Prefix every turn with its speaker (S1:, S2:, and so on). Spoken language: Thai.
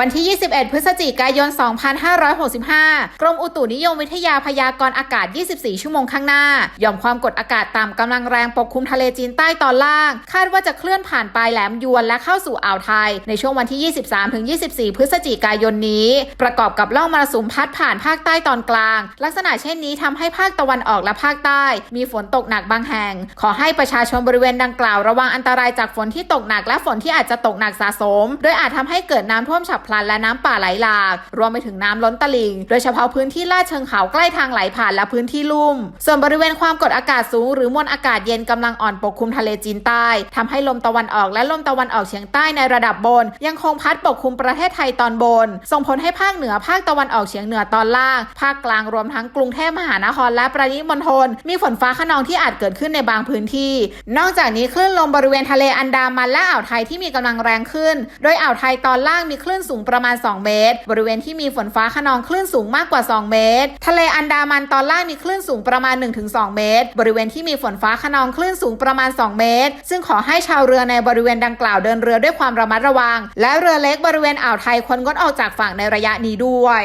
S1: วันที่ 21 พฤศจิกายน 2565 กรมอุตุนิยมวิทยาพยากรณ์อากาศ 24 ชั่วโมงข้างหน้าหย่อมความกดอากาศต่ำกำลังแรงปกคลุมทะเลจีนใต้ตอนล่าง คาดว่าจะเคลื่อนผ่านปลายแหลมยวนและเข้าสู่อ่าวไทย ในช่วงวันที่ 23-24 พฤศจิกายนนี้ ประกอบกับล่องมรสุมพัดผ่านภาคใต้ตอนกลาง ลักษณะเช่นนี้ทำให้ภาคตะวันออกและภาคใต้ มีฝนตกหนักบางแห่ง ขอให้ประชาชนบริเวณดังกล่าวระวังอันตรายจากฝนที่ตกหนักและฝนที่อาจจะตกหนักสะสม โดยอาจทำให้เกิดน้ำท่วมฉับพลันและน้ำป่าไหลหลากรวมไปถึงน้ำล้นตลิ่ง โดยเฉพาะพื้นที่ลาดเชิงเขาใกล้ทางไหลผ่านและพื้นที่ลุ่ม ส่วนบริเวณความกดอากาศสูง หรือมวลอากาศเย็นกำลังอ่อนปกคลุมทะเลจีนใต้ทำให้ลมตะวันออกและลมตะวันออกเฉียงใต้ในระดับบน ยังคงพัดปกคลุมประเทศไทยตอนบน ส่งผลให้ภาคเหนือภาคตะวันออกเฉียงเหนือตอนล่าง ภาคกลางรวมทั้งกรุงเทพมหานครและปริมณฑลมีฝนฟ้าขนองที่อาจเกิดขึ้นในบางพื้นที่ นอกจากนี้คลื่นลมบริเวณทะเลอันดามันและอ่าวไทยที่มีกำลังแรงขึ้น โดยอ่าวไทยตอนล่างมีคลื่นสูงสูงประมาณ 2 เมตร บริเวณที่มีฝนฟ้าขนองคลื่นสูงมากกว่า 2 เมตร ทะเลอันดามันตอนล่างมีคลื่นสูงประมาณ 1-2 เมตร บริเวณที่มีฝนฟ้าขนองคลื่นสูงประมาณ 2 เมตร ซึ่งขอให้ชาวเรือในบริเวณดังกล่าวเดินเรือด้วยความระมัดระวัง และเรือเล็กบริเวณอ่าวไทยควรงดออกจากฝั่งในระยะนี้ด้วย